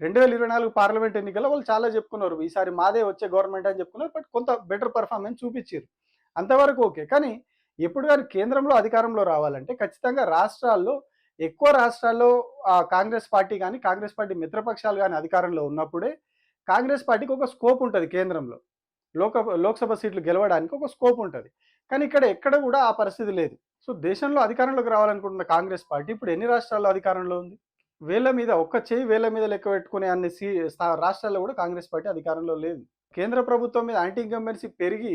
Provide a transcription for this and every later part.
రెండు వేల ఇరవై నాలుగు పార్లమెంట్ ఎన్నికల్లో వాళ్ళు చాలా చెప్పుకున్నారు ఈసారి మాదే వచ్చే గవర్నమెంట్ అని చెప్పుకున్నారు బట్ కొంత బెటర్ పర్ఫార్మెన్స్ చూపించారు. అంతవరకు ఓకే కానీ ఎప్పుడు కానీ కేంద్రంలో అధికారంలో రావాలంటే ఖచ్చితంగా రాష్ట్రాల్లో ఎక్కువ రాష్ట్రాల్లో ఆ, కాంగ్రెస్ పార్టీ కానీ కాంగ్రెస్ పార్టీ మిత్రపక్షాలు కానీ అధికారంలో ఉన్నప్పుడే కాంగ్రెస్ పార్టీకి ఒక స్కోప్ ఉంటుంది కేంద్రంలో. లోక లోక్సభ సీట్లు గెలవడానికి ఒక స్కోప్ ఉంటుంది. కానీ ఇక్కడ ఎక్కడ కూడా ఆ పరిస్థితి లేదు. సో దేశంలో అధికారంలోకి రావాలనుకుంటున్న కాంగ్రెస్ పార్టీ ఇప్పుడు ఎన్ని రాష్ట్రాల్లో అధికారంలో ఉంది? వేల మీద ఒక్క చేయి వేల మీద లెక్క పెట్టుకునే అన్ని సీ రాష్ట్రాల్లో కూడా కాంగ్రెస్ పార్టీ అధికారంలో లేదు. కేంద్ర ప్రభుత్వం మీద యాంటీ ఇన్కంబెన్సీ పెరిగి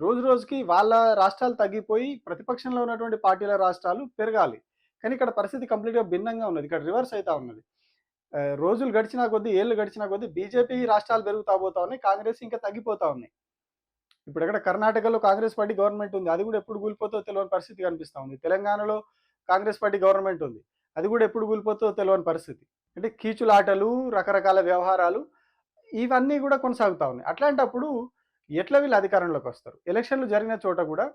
రోజు రోజుకి వాళ్ళ రాష్ట్రాలు తగ్గిపోయి ప్రతిపక్షంలో ఉన్నటువంటి పార్టీల రాష్ట్రాలు పెరగాలి. కానీ ఇక్కడ పరిస్థితి కంప్లీట్గా భిన్నంగా ఉన్నది. ఇక్కడ రివర్స్ అవుతా ఉన్నది. రోజులు గడిచినా కొద్దీ ఏళ్ళు గడిచినా కొద్దీ బీజేపీ రాష్ట్రాలు పెరుగుతా పోతా ఉన్నాయి కాంగ్రెస్ ఇంకా తగ్గిపోతా ఉన్నాయి ఇప్పుడు ఎక్కడ కర్ణాటకలో కాంగ్రెస్ పార్టీ గవర్నమెంట్ ఉంది. అది కూడా ఎప్పుడు కూలిపోతో తెలియని పరిస్థితి కనిపిస్తూ ఉంది. తెలంగాణలో కాంగ్రెస్ పార్టీ గవర్నమెంట్ ఉంది. అది కూడా ఎప్పుడు కూలిపోతుందో తెలియని పరిస్థితి. అంటే కీచులాటలు రకరకాల వ్యవహారాలు ఇవన్నీ కూడా కొనసాగుతూ ఉన్నాయి. అట్లాంటప్పుడు ఎట్లా వీళ్ళు అధికారంలోకి వస్తారు? ఎలక్షన్లు జరిగిన చోట కూడా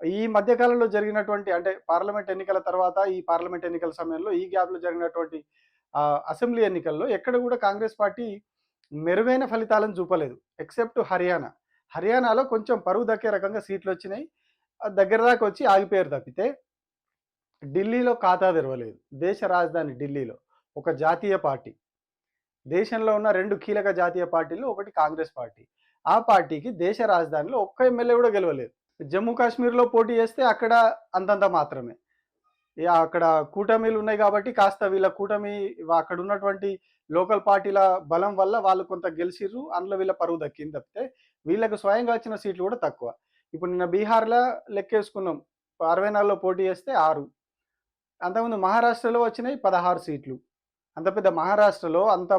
ఈ మధ్యకాలంలో జరిగినటువంటి అంటే పార్లమెంట్ ఎన్నికల తర్వాత ఈ పార్లమెంట్ ఎన్నికల సమయంలో ఈ గ్యాప్లో జరిగినటువంటి అసెంబ్లీ ఎన్నికల్లో ఎక్కడ కూడా కాంగ్రెస్ పార్టీ మెరుగైన ఫలితాలను చూపలేదు. ఎక్సెప్ట్ హర్యానా. హర్యానాలో కొంచెం పరువు దక్కే రకంగా సీట్లు వచ్చినాయి. దగ్గర దాకా వచ్చి ఆగిపోయారు తప్పితే ఢిల్లీలో ఖాతా తెరవలేదు. దేశ రాజధాని ఢిల్లీలో ఒక జాతీయ పార్టీ. దేశంలో ఉన్న రెండు కీలక జాతీయ పార్టీలు ఒకటి కాంగ్రెస్ పార్టీ. ఆ పార్టీకి దేశ రాజధానిలో ఒక్క ఎమ్మెల్యే కూడా గెలవలేదు. జమ్మూ కాశ్మీర్లో పోటీ చేస్తే అక్కడ అంతంత మాత్రమే. ఇక అక్కడ కూటమిలు ఉన్నాయి కాబట్టి కాస్త వీళ్ళ కూటమి అక్కడ ఉన్నటువంటి లోకల్ పార్టీల బలం వల్ల వాళ్ళు కొంత గెలిచిర్రు అందులో వీళ్ళ పరువు దక్కింది తప్పితే వీళ్ళకు స్వయంగా వచ్చిన సీట్లు కూడా తక్కువ. ఇప్పుడు నిన్న బీహార్లో లెక్కేసుకున్నాం. అరవై నాలుగులో పోటీ చేస్తే ఆరు. అంతకుముందు మహారాష్ట్రలో వచ్చినాయి పదహారు సీట్లు. అంత పెద్ద మహారాష్ట్రలో అంత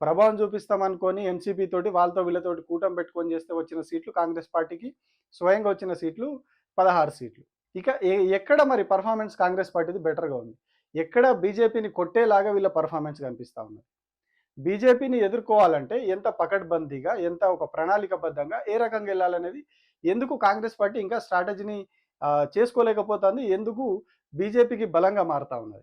ప్రభావం చూపిస్తామనుకొని ఎన్సీపీ తోటి వాళ్ళతో వీళ్ళతోటి కూటమి పెట్టుకొని చేస్తే వచ్చిన సీట్లు కాంగ్రెస్ పార్టీకి స్వయంగా వచ్చిన సీట్లు పదహారు సీట్లు. ఇక ఏ- ఎక్కడ మరి పర్ఫార్మెన్స్ కాంగ్రెస్ పార్టీది బెటర్గా ఉంది? ఎక్కడ బీజేపీని కొట్టేలాగా వీళ్ళ పర్ఫార్మెన్స్ కనిపిస్తూ ఉన్నది? బీజేపీని ఎదుర్కోవాలంటే ఎంత పకడ్బందీగా ఎంత ఒక ప్రణాళికబద్ధంగా ఏ రకంగా వెళ్ళాలనేది ఎందుకు కాంగ్రెస్ పార్టీ ఇంకా స్ట్రాటజీని చేసుకోలేకపోతుంది? ఎందుకు బీజేపీకి బలంగా మారుతా ఉన్నది